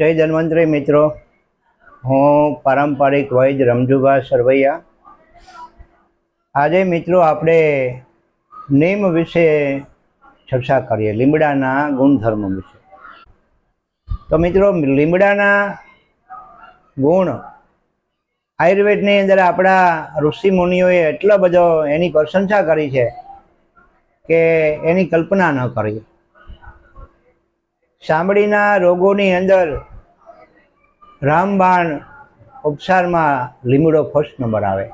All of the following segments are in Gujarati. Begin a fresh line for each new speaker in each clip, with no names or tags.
જય ધન્વંતરી મિત્રો. હું પારંપરિક વૈદ રમજુભા સરવૈયા. આજે મિત્રો આપણે નીમ વિશે ચર્ચા કરીએ, લીમડાના ગુણધર્મ વિશે. તો મિત્રો, લીમડાના ગુણ આયુર્વેદની અંદર આપણા ઋષિ મુનિઓએ એટલો બધો એની પ્રશંસા કરી છે કે એની કલ્પના ન કરી. ચામડીના રોગોની અંદર રામબાણ ઉપસારમાં લીમડો ફર્સ્ટ નંબર આવે.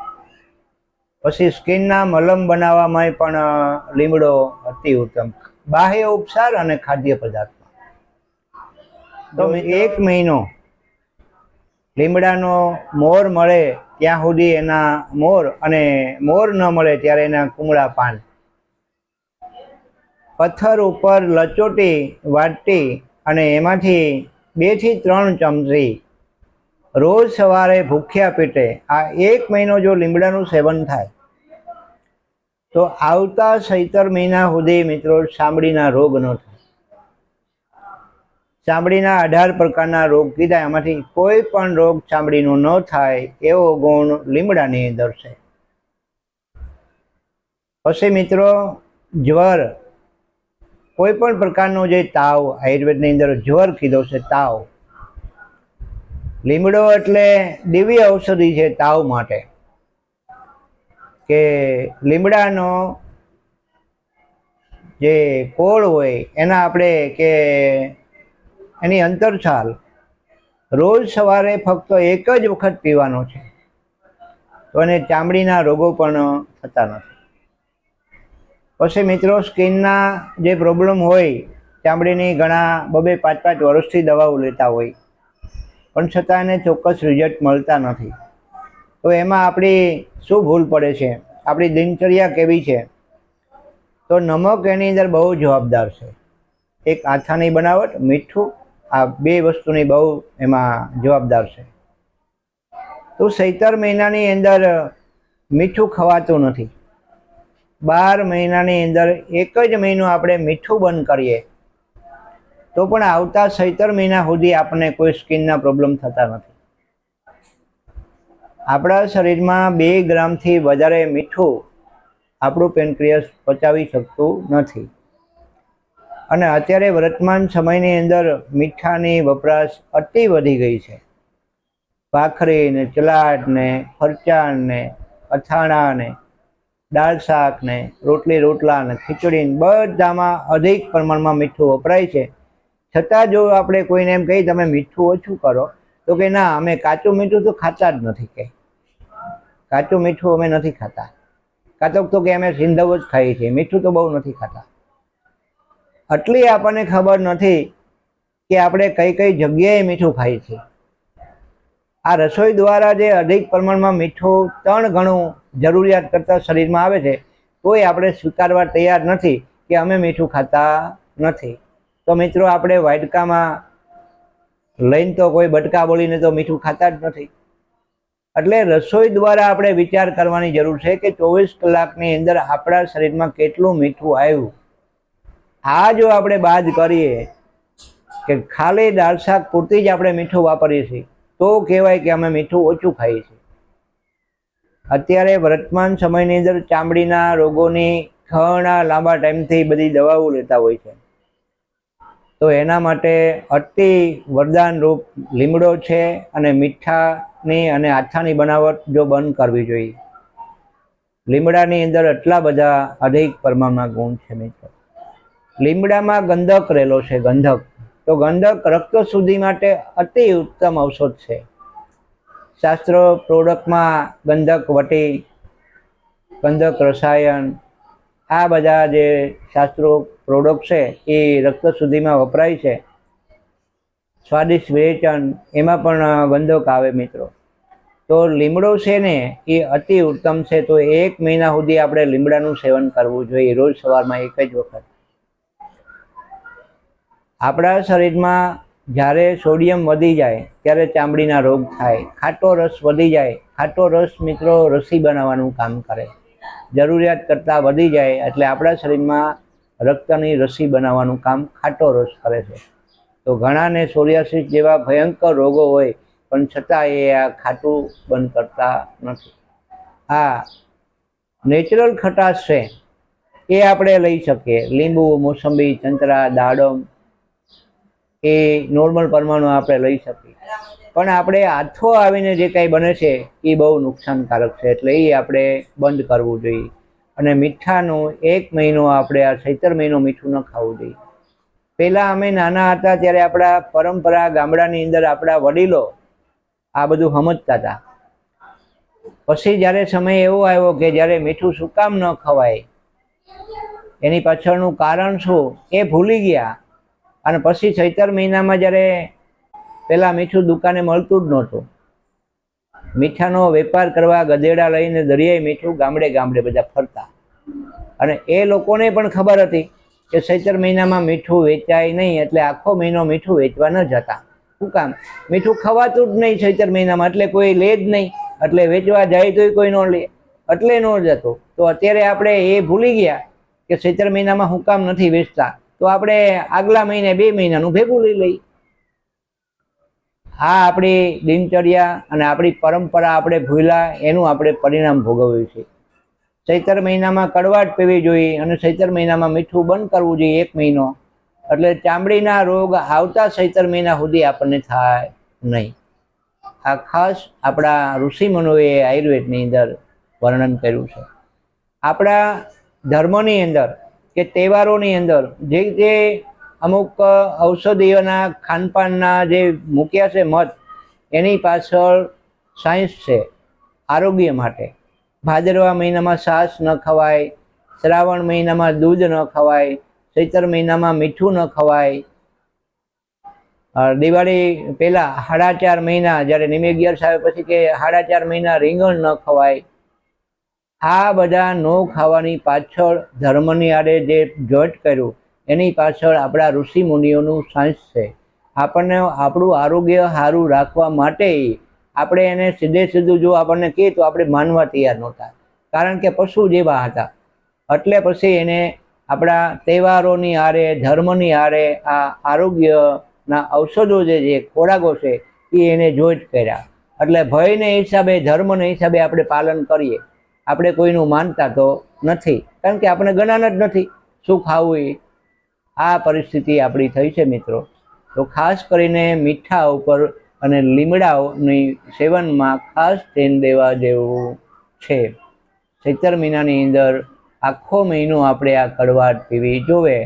પછી સ્કિનના મલમ બનાવવામાં પણ લીમડો અતિ ઉત્તમ. બાહ્ય ઉપસાર અને ખાદ્ય પદાર્થમાં તો એક મહિનો લીમડાનો મોર મળે ત્યાં સુધી એના મોર અને મોર ન મળે ત્યારે એના કુમળા પાન. પથ્થર ઉપર લચોટી, વાટી અને એમાંથી બેથી ત્રણ ચમચી. રોજ સવારે ભૂખ્યા પેટે આ એક મહિનો જો લીમડાનું સેવન થાય, તો આવતા સૈતર મહિના સુધી મિત્રો ચામડીના રોગ ન થાય. ચામડીના અઢાર પ્રકારના રોગ કીધા, એમાંથી કોઈ પણ રોગ ચામડીનો ન થાય એવો ગુણ લીમડાની અંદર છે પછી મિત્રો, જ્વર. કોઈ પણ પ્રકારનો જે તાવ, આયુર્વેદની અંદર જ્વર કીધો છે, તાવ. લીમડો એટલે દિવ્ય ઔષધિ છે તાવ માટે. કે લીમડાનો જે કોળ હોય, એના આપણે કે એની અંતરછાલ રોજ સવારે ફક્ત એક જ વખત પીવાનો છે. તો એને ચામડીના રોગો પણ થતા નથી. પછી મિત્રો, સ્કિનના જે પ્રોબ્લેમ હોય, ચામડીની ઘણા બબે પાંચ પાંચ વર્ષથી દવાઓ લેતા હોય. પણ છતાં એને ચોક્કસ રિઝલ્ટ મળતા નથી. તો એમાં આપણી શું ભૂલ પડે છે? આપણી દિનચર્યા કેવી છે? તો નમક એની અંદર બહુ જવાબદાર છે. એક આથાની બનાવટ, મીઠું, આ બે વસ્તુની બહુ એમાં જવાબદાર છે. તો સૈતર મહિનાની અંદર મીઠું ખવાતું નથી. બાર મહિનાની અંદર એક જ મહિનો આપણે મીઠું બંધ કરીએ, તો પણ આવતા સૈતર મહિના સુધી આપણને કોઈ સ્કિનના પ્રોબ્લેમ થતા નથી. આપણા શરીરમાં બે ગ્રામથી વધારે મીઠું આપણું પેનક્રિયસ પચાવી શકતું નથી. અને અત્યારે વર્તમાન સમયની અંદર મીઠાની વપરાશ અતિ વધી ગઈ છે. ભાખરી ને ચલાટ ને ફરચાણ ને દાળ શાક ને રોટલી, રોટલા ને ખીચડી બધામાં અધિક પ્રમાણમાં મીઠું વપરાય છે. છતાં જો આપણે કોઈને એમ કહીએ તમે મીઠું ઓછું કરો, તો કે ના, અમે કાચું મીઠું તો ખાતા જ નથી કે. કાચું મીઠું અમે નથી ખાતા. કાં તો કે અમે સિંધવ જ ખાઈએ છીએ, મીઠું તો બહુ નથી ખાતા. આટલી આપણને ખબર નથી કે આપણે કઈ કઈ જગ્યાએ મીઠું ખાઈએ છીએ. આ રસોઈ દ્વારા જે અધિક પ્રમાણમાં મીઠું ત્રણ ગણું જરૂરિયાત કરતાં શરીરમાં આવે છે, તોય આપણે સ્વીકારવા તૈયાર નથી કે અમે મીઠું ખાતા નથી. તો મિત્રો, આપણે વાટકામાં લઈને તો કોઈ બટકા બોલીને તો મીઠું ખાતા જ નથી. એટલે રસોઈ દ્વારા આપણે વિચાર કરવાની જરૂર છે કે ચોવીસ કલાકની અંદર આપણા શરીરમાં કેટલું મીઠું આવ્યું. આ જો આપણે બાદ કરીએ કે ખાલી દાળ શાક પૂરતી જ આપણે મીઠું વાપરીએ છીએ તો કહેવાય કે અમે મીઠું ઓછું ખાઈએ છીએ. અત્યારે વર્તમાન સમયની અંદર ચામડીના રોગોની ઘણા લાંબા ટાઈમથી બધી દવાઓ લેતા હોય છે. તો એના માટે અતિ વરદાન રૂપ લીમડો છે અને મીઠાની અને આથાની બનાવટ જો બંધ કરવી જોઈએ. લીમડાની અંદર એટલા બધા અધિક પ્રમાણમાં ગુણ છે મિત્રો. લીમડામાં ગંધક રહેલો છે, ગંધક. તો ગંધક રક્ત શુદ્ધિ માટે અતિ ઉત્તમ ઔષધ છે. શાસ્ત્રો પ્રોડક્ટમાં ગંધક વટી, ગંધક રસાયણ, આ બધા જે શાસ્ત્રો પ્રોડક્ટ છે એ રક્ત શુદ્ધિમાં વપરાય છે. સ્વાદિષ્ટ વિરેચન એમાં પણ ગંધક આવે મિત્રો. તો લીમડો છે ને એ અતિ ઉત્તમ છે, તો એક મહિના સુધી આપણે લીમડાનું સેવન કરવું જોઈએ. રોજ સવારમાં એક જ વખત. આપણા શરીરમાં જ્યારે સોડિયમ વધી જાય, ત્યારે ચામડીના રોગ થાય, ખાટો રસ વધી જાય, ખાટો રસ મિત્રો રસી બનાવવાનું કામ કરે. જરૂરિયાત કરતાં વધી જાય, એટલે આપણા શરીરમાં રક્તની રસી બનાવવાનું કામ ખાટો રસ કરે છે. તો ઘણાને સોરિયાસિસ જેવા ભયંકર રોગો હોય, પણ છતાં એ આ ખાટું બંધ કરતા નથી. આ નેચરલ ખટાશ છે. એ આપણે લઈ શકીએ. લીંબુ, મોસંબી સંતરા દાડમ એ નોર્મલ પરમાણુ આપણે લઈ શકીએ. પણ આપણે આથો આવીને જે કાંઈ બને છે, એ બહુ નુકસાનકારક છે. એટલે એ આપણે બંધ કરવું જોઈએ. અને મીઠાનું એક મહિનો આપણે આ સૈતર મહિનો મીઠું ન ખાવું જોઈએ. પહેલાં અમે નાના હતા ત્યારે આપણા પરંપરા ગામડાની અંદર આપણા વડીલો આ બધું સમજતા હતા. પછી જ્યારે સમય એવો આવ્યો કે જ્યારે મીઠું શું કામ ન ખવાય, એની પાછળનું કારણ શું, એ ભૂલી ગયા. અને પછી ચૈતર મહિનામાં જ્યારે પહેલાં મીઠું દુકાને મળતું જ નહોતું. મીઠાનો વેપાર કરવા ગધેડા લઈને દરિયાઈ મીઠું ગામડે ગામડે બધા ફરતા. અને એ લોકોને પણ ખબર હતી કે ચૈતર મહિનામાં મીઠું વેચાય નહીં એટલે આખો મહિનો મીઠું વેચવા ન જતા. શું કામ? મીઠું ખવાતું જ નહીં ચૈતર મહિનામાં એટલે કોઈ લે જ નહીં. એટલે વેચવા જાય તોય કોઈ ન લે. એટલે ન જતો. તો અત્યારે આપણે એ ભૂલી ગયા કે ચૈતર મહિનામાં હું કામ નથી વેચતા. તો આપણે આગલા મહિને બે મહિનાનું ભેગું લઈ લઈ આ આપણી દિનચર્યા અને આપણી પરંપરા આપણે ભૂલ્યા, એનું આપણે પરિણામ ભોગવ્યું છે. ચૈતર મહિનામાં કડવાટ પીવી જોઈએ અને ચૈતર મહિનામાં મીઠું બંધ કરવું જોઈએ એક મહિનો. એટલે ચામડીના રોગ આવતા ચૈતર મહિના સુધી આપણને થાય નહીં. આ ખાસ આપણા ઋષિમુનિઓએ આયુર્વેદની અંદર વર્ણન કર્યું છે. આપણા ધર્મની અંદર કે તહેવારોની અંદર જે જે અમુક ઔષધિઓના ખાનપાનના જે મૂક્યા છે મત એની પાછળ સાયન્સ છે, આરોગ્ય માટે. ભાદરવા મહિનામાં છાશ ન ખવાય, શ્રાવણ મહિનામાં દૂધ ન ખવાય, ચૈતર મહિનામાં મીઠું ન ખવાય. દિવાળી પહેલાં સાડા ચાર મહિના જ્યારે નિમે અગિયારસ આવે પછી કે સાડા ચાર મહિના રીંગણ ન ખવાય આ બધા નો ખાવાની પાછળ ધર્મની આડે જે જોઈટ કર્યું, એની પાછળ આપણા ઋષિ મુનિઓનું સાયન્સ છે. આપણને આપણું આરોગ્ય સારું રાખવા માટે આપણે એને સીધે સીધું જો આપણને કહે તો આપણે માનવા તૈયાર નહોતા. કારણ કે પશુ જેવા હતા. એટલે પછી એને આપણા તહેવારોની આરે ધર્મની આરે આ આરોગ્યના ઔષધો જે જે ખોરાકો છે, એ એને જોઈન્ટ કર્યા. એટલે ભયને હિસાબે, ધર્મને હિસાબે આપણે પાલન કરીએ. આપણે કોઈનું માનતા તો નથી, કારણ કે આપણે ગણાન જ નથી. શું ખાવું એ? આ પરિસ્થિતિ આપણી થઈ છે મિત્રો. તો ખાસ કરીને મીઠા ઉપર અને લીમડાઓની સેવનમાં ખાસ ધ્યાન દેવા જેવું છે. ચૈતર મહિનાની અંદર આખો મહિનો આપણે આ કડવાટ પીવી જોવે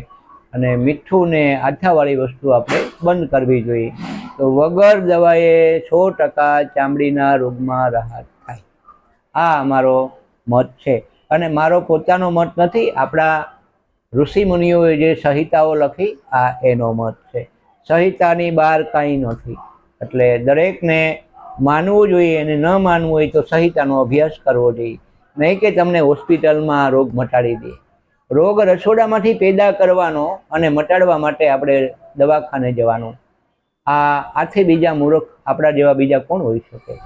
અને મીઠું ને આથાવાળી વસ્તુ આપણે બંધ કરવી જોઈએ. તો વગર દવાએ સો ટકા ચામડીના રોગમાં રાહત થાય. આ અમારો મત છે. અને મારો પોતાનો મત નથી, આપણા ઋષિ મુનિઓએ જે સંહિતાઓ લખી, આ એનો મત છે. સંહિતાની બહાર કાંઈ નથી. એટલે દરેકને માનવું જોઈએ અને ન માનવું હોય તો સંહિતાનો અભ્યાસ કરવો જોઈએ. નહીં કે તમને હોસ્પિટલમાં રોગ મટાડી દે. રોગ રસોડામાંથી પેદા કરવાનો અને મટાડવા માટે આપણે દવાખાને જવાનું. આ આથી બીજા મૂર્ખ આપણા જેવા બીજા કોણ હોઈ શકે?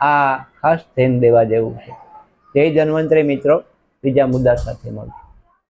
આ ખાસ ધ્યાન દેવા જેવું છે. જય ધન્વંતરી મિત્રો. બીજા મુદ્દા સાથે મળશું.